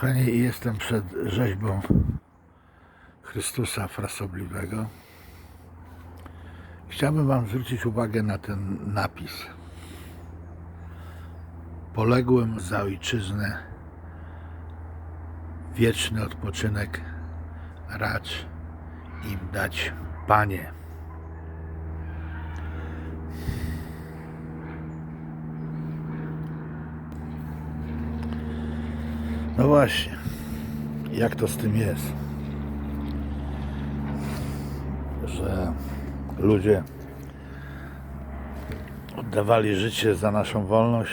Kochani, jestem przed rzeźbą Chrystusa Frasobliwego. Chciałbym Wam zwrócić uwagę na ten napis. Poległym za ojczyznę wieczny odpoczynek racz im dać, Panie. No właśnie, jak to z tym jest? Że ludzie oddawali życie za naszą wolność.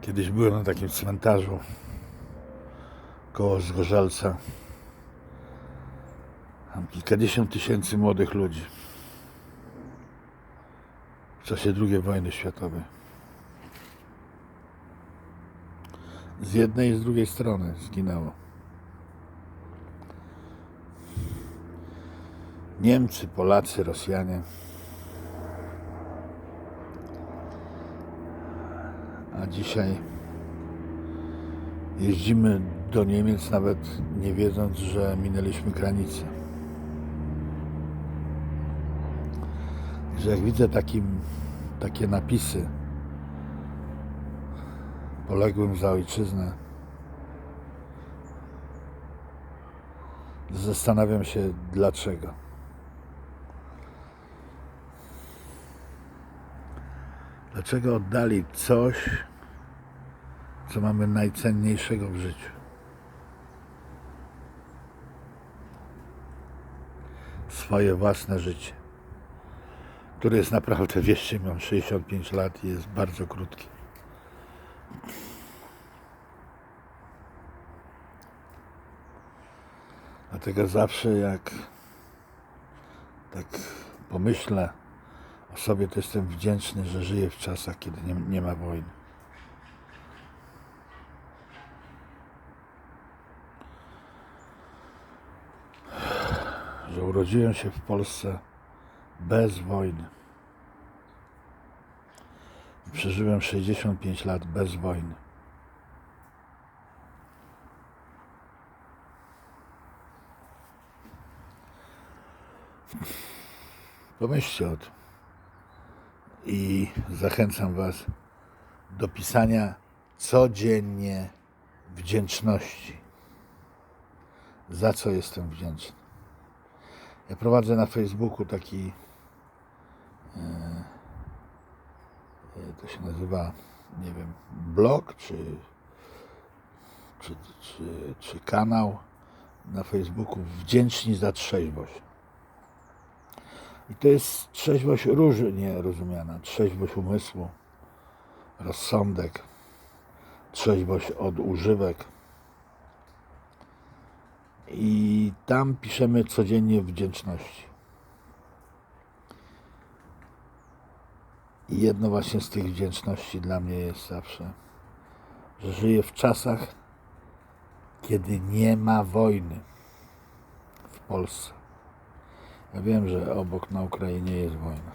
Kiedyś byłem na takim cmentarzu koło Zgorzelca. Tam kilkadziesiąt tysięcy młodych ludzi w czasie II wojny światowej. Z jednej i z drugiej strony zginęło. Niemcy, Polacy, Rosjanie. A dzisiaj jeździmy do Niemiec nawet nie wiedząc, że minęliśmy granicę. Że jak widzę takim, takie napisy poległym za ojczyznę. Zastanawiam się dlaczego. Dlaczego oddali coś, co mamy najcenniejszego w życiu? Swoje własne życie, które jest naprawdę, wierzcie mam 65 lat i jest bardzo krótkie. Dlatego zawsze jak tak pomyślę o sobie, to jestem wdzięczny, że żyję w czasach, kiedy nie, nie ma wojny. Że urodziłem się w Polsce bez wojny. Przeżyłem 65 lat bez wojny. Pomyślcie o tym. I zachęcam Was do pisania codziennie wdzięczności. Za co jestem wdzięczny. Ja prowadzę na Facebooku taki, e, e, to się nazywa, nie wiem, blog czy, czy, czy, czy kanał na Facebooku Wdzięczni za trzeźwość. I to jest trzeźwość różnie rozumiana. Trzeźwość umysłu, rozsądek, trzeźwość od używek. I tam piszemy codziennie wdzięczności. I jedno właśnie z tych wdzięczności dla mnie jest zawsze, że żyję w czasach, kiedy nie ma wojny w Polsce. Ja wiem, że obok na Ukrainie jest wojna.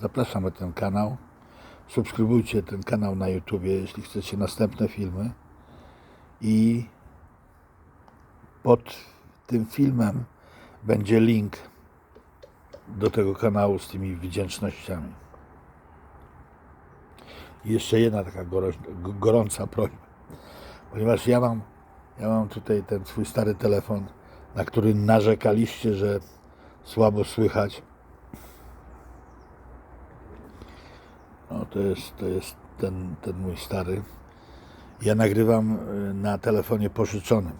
Zapraszam na ten kanał. Subskrybujcie ten kanał na YouTubie, jeśli chcecie następne filmy. I pod tym filmem będzie link do tego kanału z tymi wdzięcznościami. Jeszcze jedna taka gorąca prośba, ponieważ ja mam, ja mam tutaj ten swój stary telefon, na który narzekaliście, że słabo słychać. No to jest, to jest ten, ten mój stary. Ja nagrywam y, na telefonie pożyczonym.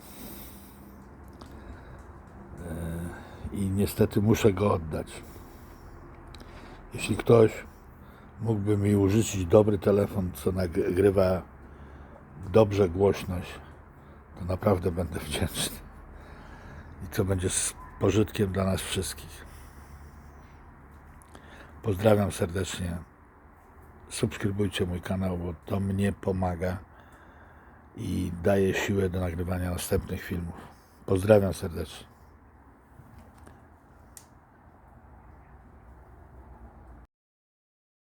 Y, I niestety muszę go oddać. Jeśli ktoś mógłby mi użyczyć dobry telefon, co nagrywa dobrze głośność, to naprawdę będę wdzięczny. I co będzie z pożytkiem dla nas wszystkich. Pozdrawiam serdecznie. Subskrybujcie mój kanał, bo to mnie pomaga i daje siłę do nagrywania następnych filmów. Pozdrawiam serdecznie.